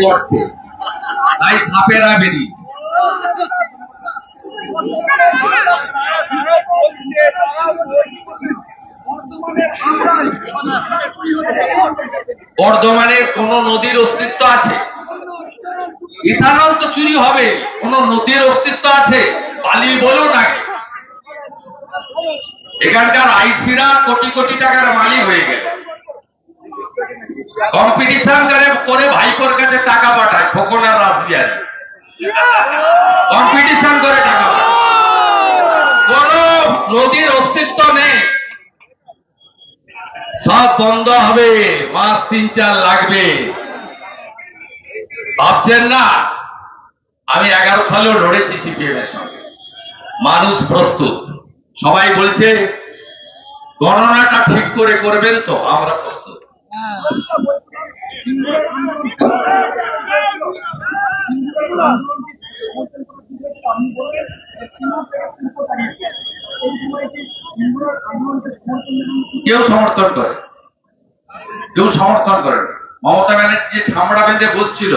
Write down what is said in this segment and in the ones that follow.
গেছে তাই সাপেরা বেরিয়েছে বর্ধমানের কোন নদীর অস্তিত্ব আছে? ইথানল তো চুরি হবে। কোন নদীর অস্তিত্ব আছে? বালি বলুন আগে এখানকার আইসিরা কোটি কোটি টাকার মালিক হয়ে গেল। কম্পিটিশন করে করে ভাইপোর কাছে টাকা পাঠায় খোকন আর রাসবিহারি কম্পিটিশন করে টাকা কোন নদীর অস্তিত্ব নেই। সব বন্ধ হবে, মাস তিন চার লাগবে। ভাবছেন না? আমি এগারো সালেও লড়েছি সিপিএম এর সঙ্গে। মানুষ প্রস্তুত। সবাই বলছে, গণনাটা ঠিক করে করবেন তো, আমরা প্রস্তুত। কেউ সমর্থন করে। কেউ সমর্থন করে মমতা ব্যানার্জি যে ছামড়া বেঁধে বসছিল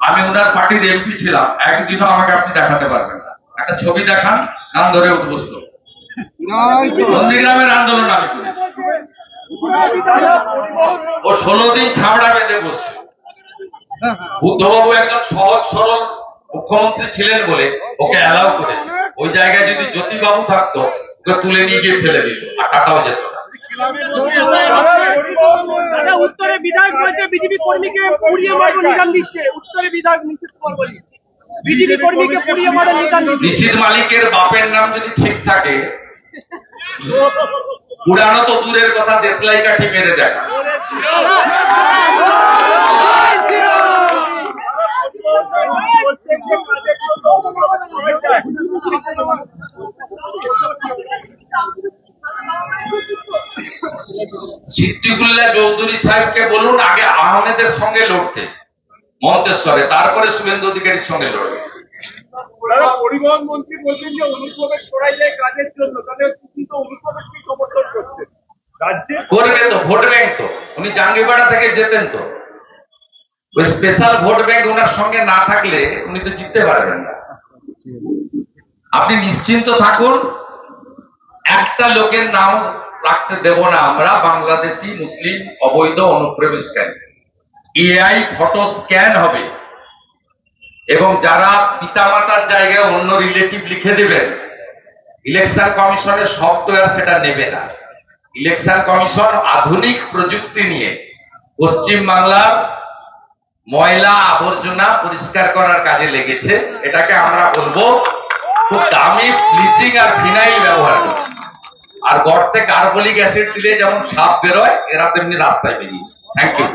আমি ওনার পার্টির এমপি ছিলাম একদিনও আমাকে আপনি দেখাতে পারবেন না। একটা ছবি দেখান নাম ধরে উদ্বস্ত নন্দীগ্রামের আন্দোলন আমি ও ষোলো দিন ছামড়া বেঁধে বসছিল বুদ্ধবাবু একজন সহজ সরল মুখ্যমন্ত্রী ছিলেন বলে ওকে অ্যালাউ করেছে। ওই জায়গায় যদি জ্যোতিবাবু থাকতো ওকে তুলে নিয়ে গিয়ে ফেলে দিত আর কাটাও যেত না। উত্তরে বিধায়ক বলেছে বিজেপি কর্মীকে পুড়িয়ে মারবো নিদান দিচ্ছে। উত্তরে বিধায়ক কুমার বলি। বিজেপি কর্মীকে পুড়িয়ে নিদান দিচ্ছে। মালিকের বাপের নাম যদি ঠিক থাকে পুরানো তো দূরের কথা, দেশলাই কাঠি মেরে দেখা সিদ্দিকুল্লাহ চৌধুরী সাহেবকে বলুন, আগে আহমেদের সঙ্গে লড়তে, মন্তেশ্বরে, তারপরে শুভেন্দু অধিকারীর সঙ্গে লড়বে। পরিবহন মন্ত্রী বলছেন যে অনুপ্রবেশ করাই যায় কাজের জন্য তাদের কিন্তু অনুপ্রবেশকে সমর্থন করছে রাজ্যে করবে তো ভোট ব্যাংক তো উনি জাঙ্গিপাড়া থেকে যেতেন তো। ওই স্পেশাল ভোট ব্যাংক ওনার সঙ্গে না থাকলে উনি তো জিততে পারবেন না। আপনি নিশ্চিন্ত থাকুন, একটা লোকের নাম রাখতে দেব না আমরা, বাংলাদেশি, মুসলিম, অবৈধ অনুপ্রবেশকারী এআই ফটো স্ক্যান হবে। এবং যারা পিতামাতার জায়গায় অন্য রিলেটিভ লিখে দেবেন ইলেকশন কমিশনের সফটওয়্যার সেটা নেবে না। ইলেকশন কমিশন আধুনিক প্রযুক্তি নিয়ে পশ্চিম বাংলার ময়লা আবর্জনা পরিষ্কার করার কাজে লেগেছে। এটাকে আমরা বলব খুব দামি ব্লিচিং আর ফিনাইল ব্যবহার করছি। আর গর্তে কার্বলিক অ্যাসিড দিলে যেমন সাপ বেরোয়, এরা তেমনি রাস্তায় বেরিয়েছে। Thank you